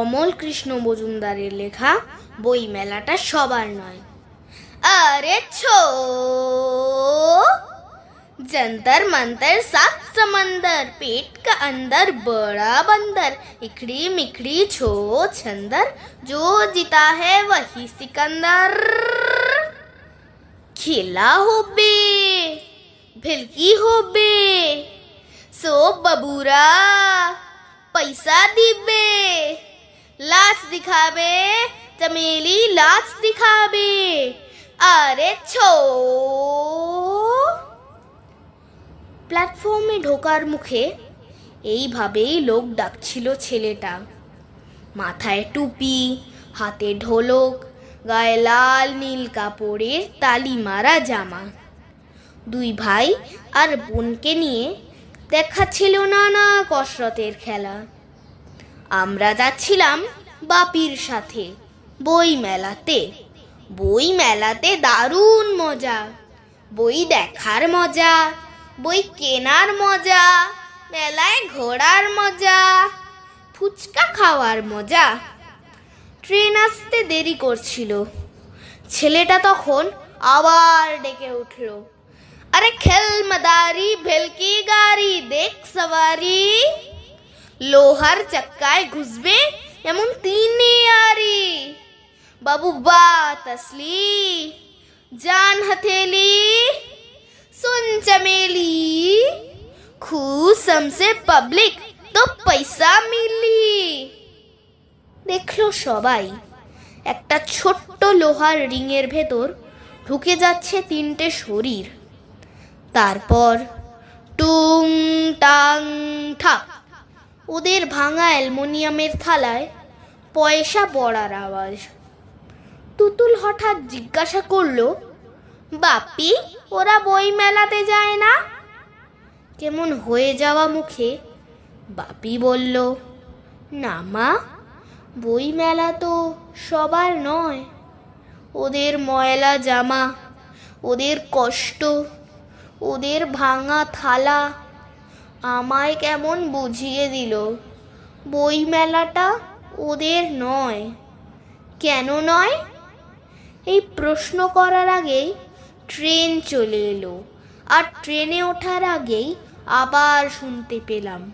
অমল কৃষ্ণ মজুমদারের লেখা বই মেলাটা সবার নয় আরে ছো जंतर मंतर सात समंदर पेट का अंदर बड़ा बंदर इकड़ी मिकड़ी छो छंदर जो जीता है वही सिकंदर খেলা হবে ভেলকি হবে সব বাবুরা পয়সা দিবে লাচ দিখাবে চমেলি লাচ দিখাবে আরে ছো প্ল্যাটফর্মে ঢোকার মুখে এইভাবেই লোক ডাকছিল ছেলেটা। মাথায় টুপি, হাতে ঢোলক, গায়ে লাল নীল কাপড়ের তালি মারা জামা। দুই ভাই আর বোনকে নিয়ে দেখাচ্ছিল নানা কসরতের খেলা। আমরা যাচ্ছিলাম বাপির সাথে বই মেলাতে বই মেলাতে দারুণ মজা। বই দেখার মজা, বই কেনার মজা, মেলায় ঘোরার মজা, ফুচকা খাওয়ার মজা। ট্রেন আসতে দেরি করছিল। ছেলেটা তখন আবার ডেকে উঠল, আরে খেল মাদারি ভেলকি গাড়ি, দেখ সওয়ারি। লোহার চাক্কায় ঘুষবে এমন তিন আরি বাবু বাত আসলি জান हथेली सुन चमेली खुश हमसे पब्लिक तो पैसा मिली দেখলো সবাই একটা ছোট্ট লোহার রিংয়ের ভেতর ঢুকে যাচ্ছে তিনটে শরীর তারপর টুং টাং ঠাক ওদের ভাঙা অ্যালমোনিয়ামের থালায় পয়সা পড়ার আওয়াজ। তুতুল হঠাৎ জিজ্ঞাসা করল বাপি ওরা বই মেলাতে যায় না? কেমন হয়ে যাওয়া মুখে বাপি বলল, না মা বই মেলা তো সবার নয়। ওদের ময়লা জামা, ওদের কষ্ট, ওদের ভাঙা থালা আমায় কেমন বুঝিয়ে দিল? বই মেলাটা ওদের নয়। কেন নয়? এই প্রশ্ন করার আগেই ট্রেন চলে এলো আর ট্রেনে ওঠার আগেই আবার শুনতে পেলাম।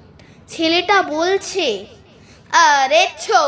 ছেলেটা বলছে, আরে ছো